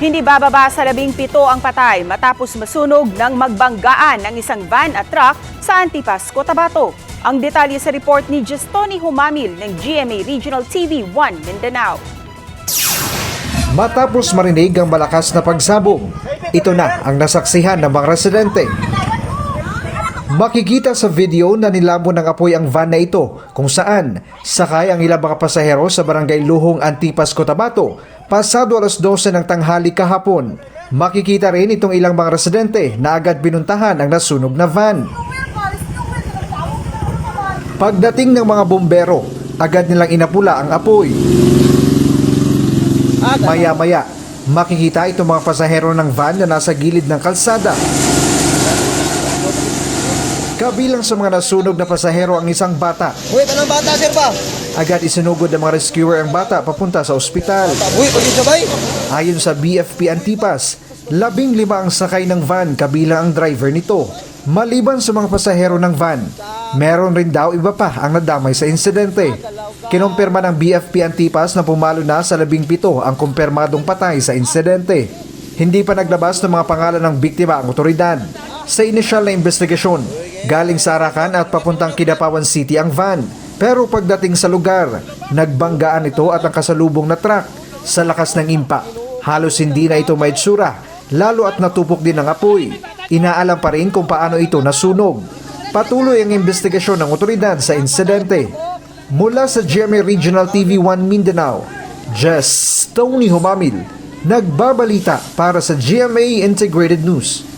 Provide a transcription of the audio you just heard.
Hindi bababa sa labing pito ang patay matapos masunog ng magbanggaan ng isang van at truck sa Antipas, Cotabato. Ang detalye sa report ni Justoni Humamil ng GMA Regional TV 1 Mindanao. Matapos marinig ang malakas na pagsabog, ito na ang nasaksihan ng mga residente. Makikita sa video na nilabo ng apoy ang van na ito kung saan sakay ang ilang mga pasahero sa barangay Luhong Antipas, Cotabato pasado alas 12 ng tanghali kahapon. Makikita rin itong ilang mga residente na agad binuntahan ang nasunog na van. Pagdating ng mga bombero, agad nilang inapula ang apoy. Maya-maya, makikita itong mga pasahero ng van na nasa gilid ng kalsada. Kabilang sa mga nasunog na pasahero ang isang bata. Uy, anong bata, sir pa? Agad isinugod ng mga rescuer ang bata papunta sa ospital. Uy, pag sabay. Ayon sa BFP Antipas, labing lima ang sakay ng van kabilang ang driver nito. Maliban sa mga pasahero ng van, meron rin daw iba pa ang nadamay sa insidente. Kinumpirma ng BFP Antipas na pumalo na sa labing pito ang kumpirmadong patay sa insidente. Hindi pa naglabas ng mga pangalan ng biktima ang otoridad. Sa inisyal na investigasyon, galing sa Arakan at papuntang Kidapawan City ang van. Pero pagdating sa lugar, nagbanggaan ito at ang kasalubong na truck sa lakas ng impak. Halos hindi na ito maitsura, lalo at natupok din ang apoy. Inaalam pa rin kung paano ito nasunog. Patuloy ang investigasyon ng otoridad sa insidente. Mula sa GMA Regional TV 1 Mindanao, Just Tony Humamil, nagbabalita para sa GMA Integrated News.